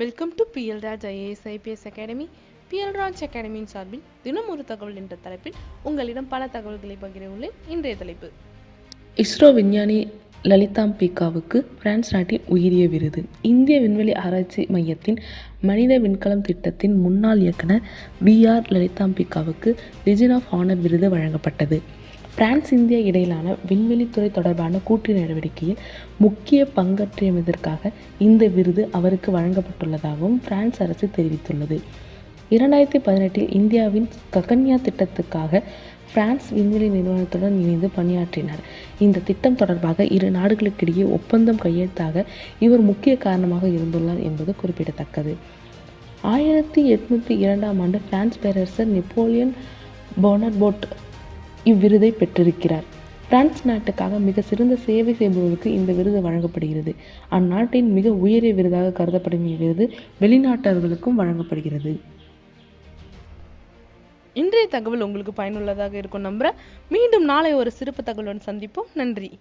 Welcome to PL Raj IAS IPS academy PL Raj அகாடமியின் சார்பில் தினம் ஒரு தகவல் என்ற தலைப்பில் உங்களிடம் பல தகவல்களை பகிர உள்ளேன் இன்றைய தலைப்பு. இஸ்ரோ விஞ்ஞானி லலிதாம்பிகாவுக்கு பிரான்ஸ் நாட்டின் உயரிய விருது. இந்திய விண்வெளி ஆராய்ச்சி மையத்தின் மனித விண்கலம் திட்டத்தின் முன்னாள் இயக்குனர் பி ஆர் லலிதாம்பிகாவுக்கு லிஜன் ஆஃப் ஆனர் விருது வழங்கப்பட்டது. பிரான்ஸ் இந்தியா இடையிலான விண்வெளித்துறை தொடர்பான கூட்டு நடவடிக்கையில் முக்கிய பங்காற்றியதற்காக இந்த விருது அவருக்கு வழங்கப்பட்டுள்ளதாகவும் பிரான்ஸ் அரசு தெரிவித்துள்ளது. இரண்டாயிரத்தி பதினெட்டில் இந்தியாவின் ககன்யா திட்டத்துக்காக பிரான்ஸ் விண்வெளி நிறுவனத்துடன் இணைந்து பணியாற்றினார். இந்த திட்டம் தொடர்பாக இரு நாடுகளுக்கிடையே ஒப்பந்தம் கையெழுத்தாக இவர் முக்கிய காரணமாக இருந்துள்ளார் என்பது குறிப்பிடத்தக்கது. ஆயிரத்தி எட்நூற்றி இரண்டாம் ஆண்டு பிரான்ஸ் பேரரசர் நெப்போலியன் போனர்போட் இவ்விருதை பெற்றிருக்கிறார். பிரான்ஸ் நாட்டுக்காக மிக சிறந்த சேவை செய்பவருக்கு இந்த விருது வழங்கப்படுகிறது. அந்நாட்டின் மிக உயரிய விருதாக கருதப்படும் இவ்விருது வெளிநாட்டவர்களுக்கும் வழங்கப்படுகிறது. இன்றைய தகவல் உங்களுக்கு பயனுள்ளதாக இருக்கும் நம்புற மீண்டும் நாளை ஒரு சிறப்பு தகவலுடன் சந்திப்போம். நன்றி.